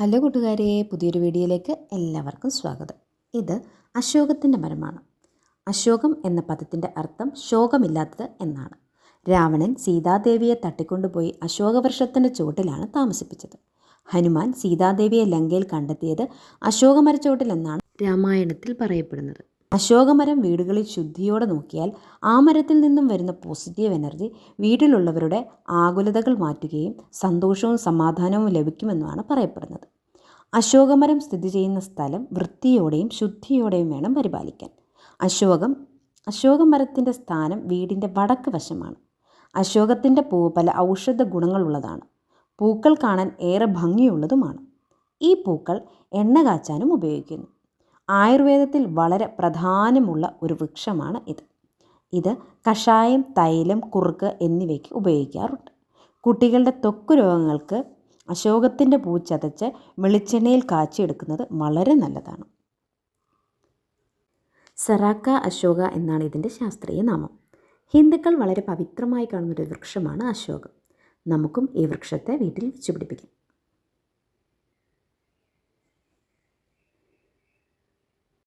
Hello കൂട്ടുകാരെ പുതിയൊരു വീഡിയോയിലേക്ക് എല്ലാവർക്കും സ്വാഗതം. ഇത് അശോകത്തിന്റെ മരമാണ്. അശോകം എന്ന പദത്തിന്റെ അർത്ഥം ശോകമില്ലാത്തത് എന്നാണ്. രാവണൻ സീതാദേവിയെ തട്ടിക്കൊണ്ടുപോയി അശോകവൃക്ഷത്തിന്റെ ചുവട്ടിലാണ് താമസിപ്പിച്ചത്. ഹനുമാൻ സീതാദേവിയെ ലങ്കയിൽ കണ്ടെത്തിയത് അശോകമരച്ചുവട്ടിലെന്നാണ് രാമായണത്തിൽ പറയപ്പെടുന്നത്. അശോകമരം വീടുകളിൽ ശുദ്ധിയോടെ നോക്കിയാൽ ആ മരത്തിൽ നിന്നും വരുന്ന പോസിറ്റീവ് എനർജി വീട്ടിലുള്ളവരുടെ ആകുലതകൾ മാറ്റുകയും സന്തോഷവും സമാധാനവും ലഭിക്കുമെന്നുമാണ് പറയപ്പെടുന്നത്. അശോകമരം സ്ഥിതി ചെയ്യുന്ന സ്ഥലം വൃത്തിയോടെയും ശുദ്ധിയോടെയും വേണം പരിപാലിക്കാൻ. അശോകം അശോകമരത്തിന്റെ സ്ഥാനം വീടിന്റെ വടക്ക് വശമാണ്. അശോകത്തിന്റെ പൂവ് പല ഔഷധ ഗുണങ്ങളുള്ളതാണ്. പൂക്കൾ കാണാൻ ഏറെ ഭംഗിയുള്ളതുമാണ്. ഈ പൂക്കൾ എണ്ണ കാച്ചാനും ഉപയോഗിക്കുന്നു. ആയുർവേദത്തിൽ വളരെ പ്രധാനമുള്ള ഒരു വൃക്ഷമാണ് ഇത്. ഇത് കഷായം തൈലം കുറുക്ക് എന്നിവയ്ക്ക് ഉപയോഗിക്കാറുണ്ട്. കുട്ടികളുടെ ത്വക്ക് രോഗങ്ങൾക്ക് അശോകത്തിന്റെ പൂ ചതച്ച് വെളിച്ചെണ്ണയിൽ കാച്ചിയെടുക്കുന്നത് വളരെ നല്ലതാണ്. സറാക്ക അശോക എന്നാണ് ഇതിന്റെ ശാസ്ത്രീയ നാമം. ഹിന്ദുക്കൾ വളരെ പവിത്രമായി കാണുന്നൊരു വൃക്ഷമാണ് അശോകം. നമുക്കും ഈ വൃക്ഷത്തെ വീട്ടിൽ വെച്ച് പിടിപ്പിക്കാം.